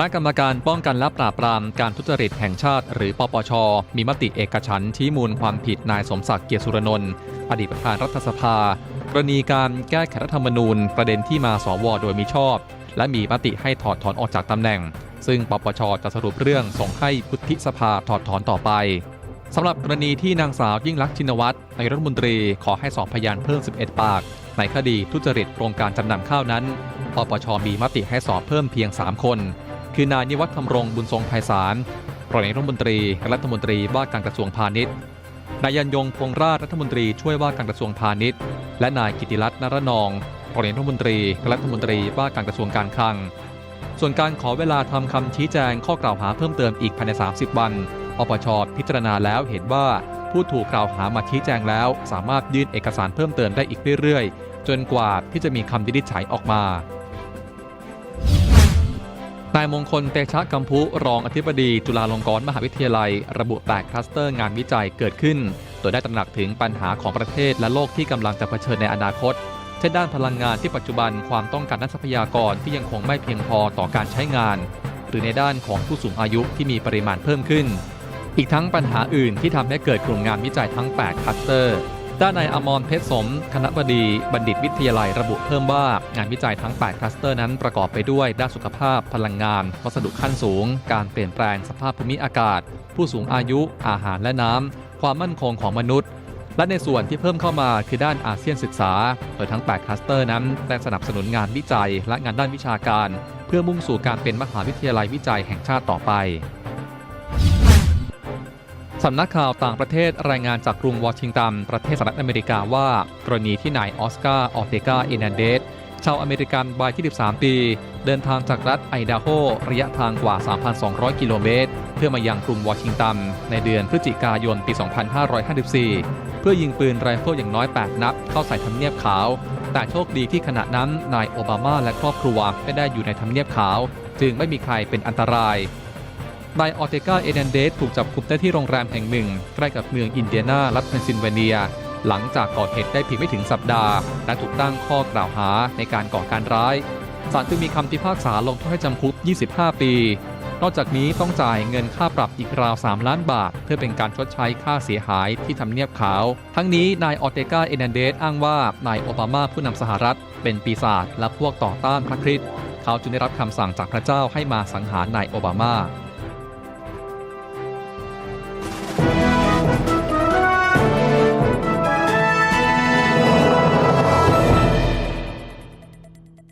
คณะกรรมการป้องกันและปราบปรามการทุจริตแห่งชาติ หรือปปช มีมติเอกฉันท์ชี้มูลความผิดนายสมศักดิ์เกียรติสุรนนท์อดีตประธานรัฐสภา กรณีการแก้ไขรัฐธรรมนูญ ประเด็นที่มาสวโดยมิชอบ และมีมติให้ถอดถอนออกจากตำแหน่ง ซึ่งปปชจะสรุปเรื่องส่งให้พุทธิสภาถอดถอนต่อไปสำหรับกรณีที่นางสาวยิ่งลักษณ์ชินวัตรนายรัฐมนตรีขอให้สอบพยานเพิ่ม 11 ปาก ในคดีทุจริตโครงการจำนำข้าวนั้นปปชมีมติให้สอบเพิ่มเพียง 3 คน คือนายนิวัฒน์ธรรงบุญทรงไพศาลรองนายกรัฐมนตรีและรัฐมนตรีว่าการกระทรวงพาณิชย์ นายยันยงพงราชรัฐมนตรีช่วยว่าการกระทรวงพาณิชย์ และนายกิติรัตน์นรนองรองนายกรัฐมนตรีและรัฐมนตรีว่าการกระทรวงการคลัง ส่วนการขอเวลาทำคำชี้แจงข้อกล่าวหาเพิ่มเติมอีกภายใน 30 วันปปชพิจารณาแล้วเห็นว่าผู้ถูกกล่าวหามาชี้แจงแล้ว สามารถยื่นเอกสารเพิ่มเติมได้อีกเรื่อยๆ จนกว่าที่จะมีคำวินิจฉัยออกมา นายมงคลเตชะกัมพุรองอธิบดีจุฬาลงกรณ์มหาวิทยาลัย ระบุแตกคลัสเตอร์งานวิจัยเกิดขึ้น โดยได้ตระหนักถึงปัญหาของประเทศและโลกที่กำลังจะเผชิญในอนาคต เช่นด้านพลังงานที่ปัจจุบันความต้องการด้านทรัพยากรที่ยังคงไม่เพียงพอต่อการใช้งาน หรือในด้านของผู้สูงอายุที่มีปริมาณเพิ่มขึ้น อีกทั้งปัญหาอื่นที่ทำให้เกิดกลุ่มงานวิจัยทั้ง 8คลัสเตอร์ ด้านนายอมรเพชรสม คณะบดีบัณฑิตวิทยาลัยระบุเพิ่มว่างานวิจัยทั้ง 8 คลัสเตอร์นั้นประกอบไปด้วยด้านสุขภาพ พลังงาน วัสดุขั้นสูง การเปลี่ยนแปลงสภาพภูมิอากาศ ผู้สูงอายุ อาหารและน้ำ ความมั่นคงของมนุษย์ และในส่วนที่เพิ่มเข้ามาคือด้านอาเซียนศึกษา โดยทั้ง 8 คลัสเตอร์นั้นได้สนับสนุนงานวิจัยและงานด้านวิชาการ เพื่อมุ่งสู่การเป็นมหาวิทยาลัยวิจัยแห่งชาติต่อไป สำนักข่าวต่างประเทศรายงานจากกรุงวอชิงตัน ประเทศสหรัฐอเมริกาว่า กรณีที่นายออสการ์ออเตกาเอนันเดสชาวอเมริกันวัย23 ปี เดินทางจากรัฐไอดาโฮ ระยะทางกว่า 3,200 กิโลเมตร เพื่อมายังกรุงวอชิงตัน ในเดือนพฤศจิกายนปี 2554 เพื่อยิงปืนไรเฟิลอย่างน้อย 8 นัด เข้าใส่ทำเนียบขาว แต่โชคดีที่ขณะนั้นนายโอบามาและครอบครัวไม่ได้อยู่ในทำเนียบขาว จึงไม่มีใครเป็นอันตราย นายออเตกาเอเดนเดสถูกจับกุมได้ที่โรงแรมแห่งหนึ่ง ใกล้กับเมืองอินเดียนารัฐเพนซิลเวเนีย หลังจากก่อเหตุได้เพียงไม่ถึงสัปดาห์ และถูกตั้งข้อกล่าวหาในการก่อการร้ายศาลจึงมีคำพิพากษาลงโทษให้จำคุก 25 ปี นอกจากนี้ต้องจ่ายเงินค่าปรับอีกราว 3 ล้านบาท เพื่อเป็นการชดใช้ค่าเสียหายที่ทำเนียบขาว ทั้งนี้นายออเตกาเอเดนเดสอ้างว่านายโอบามาผู้นำสหรัฐ เป็นปีศาจและพวกต่อต้านพระคริสต์เขาจึงได้รับคำสั่งจากพระเจ้าให้มาสังหารนายโอบามา